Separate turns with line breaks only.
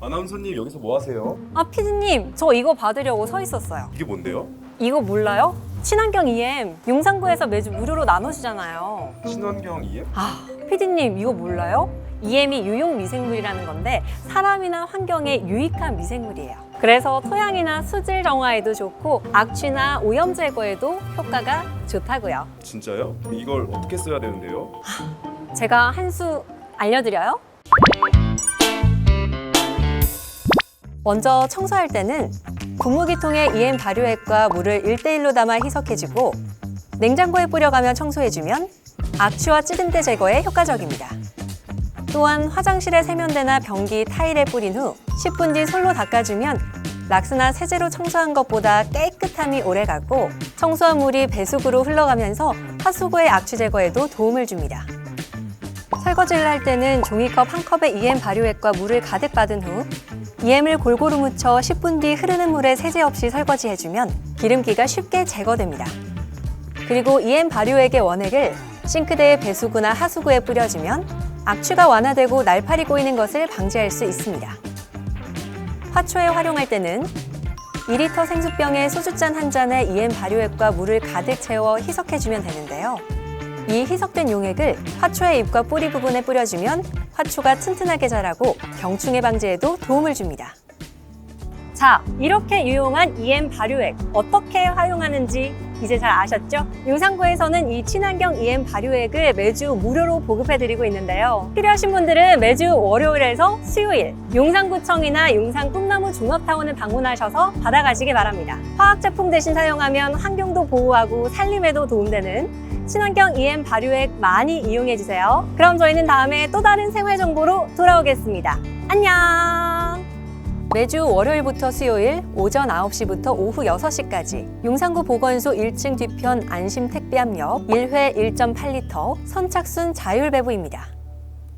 아나운서님 여기서 뭐 하세요?
아, 피디님, 저 이거 받으려고 서 있었어요.
이게 뭔데요?
이거 몰라요? 친환경 EM 용산구에서 매주 무료로 나눠주잖아요.
친환경 EM?
아, 피디님 이거 몰라요? EM이 유용 미생물이라는 건데 사람이나 환경에 유익한 미생물이에요. 그래서 토양이나 수질 정화에도 좋고 악취나 오염 제거에도 효과가 좋다고요.
진짜요? 이걸 어떻게 써야 되는데요?
제가 한 수 알려드려요. 먼저 청소할 때는 분무기통에 EM 발효액과 물을 1대1로 담아 희석해주고 냉장고에 뿌려가며 청소해주면 악취와 찌든때 제거에 효과적입니다. 또한 화장실의 세면대나 변기, 타일에 뿌린 후 10분 뒤 솔로 닦아주면 락스나 세제로 청소한 것보다 깨끗함이 오래가고 청소한 물이 배수구로 흘러가면서 하수구의 악취 제거에도 도움을 줍니다. 설거지를 할 때는 종이컵 한 컵에 EM 발효액과 물을 가득 받은 후 EM을 골고루 묻혀 10분 뒤 흐르는 물에 세제 없이 설거지해주면 기름기가 쉽게 제거됩니다. 그리고 EM 발효액의 원액을 싱크대의 배수구나 하수구에 뿌려주면 악취가 완화되고 날파리 꼬이는 것을 방지할 수 있습니다. 화초에 활용할 때는 2리터 생수병에 소주잔 한 잔에 EM 발효액과 물을 가득 채워 희석해주면 되는데요. 이 희석된 용액을 화초의 잎과 뿌리 부분에 뿌려주면 화초가 튼튼하게 자라고 병충해 방지에도 도움을 줍니다. 자, 이렇게 유용한 EM 발효액 어떻게 활용하는지 이제 잘 아셨죠? 용산구에서는 이 친환경 EM 발효액을 매주 무료로 보급해드리고 있는데요. 필요하신 분들은 매주 월요일에서 수요일 용산구청이나 용산 꿈나무 종합타운을 방문하셔서 받아가시기 바랍니다. 화학 제품 대신 사용하면 환경도 보호하고 살림에도 도움되는 친환경 EM 발효액 많이 이용해주세요. 그럼 저희는 다음에 또 다른 생활 정보로 돌아오겠습니다. 안녕! 매주 월요일부터 수요일 오전 9시부터 오후 6시까지 용산구 보건소 1층 뒤편 안심 택배함역 1회 1.8리터 선착순 자율 배부입니다.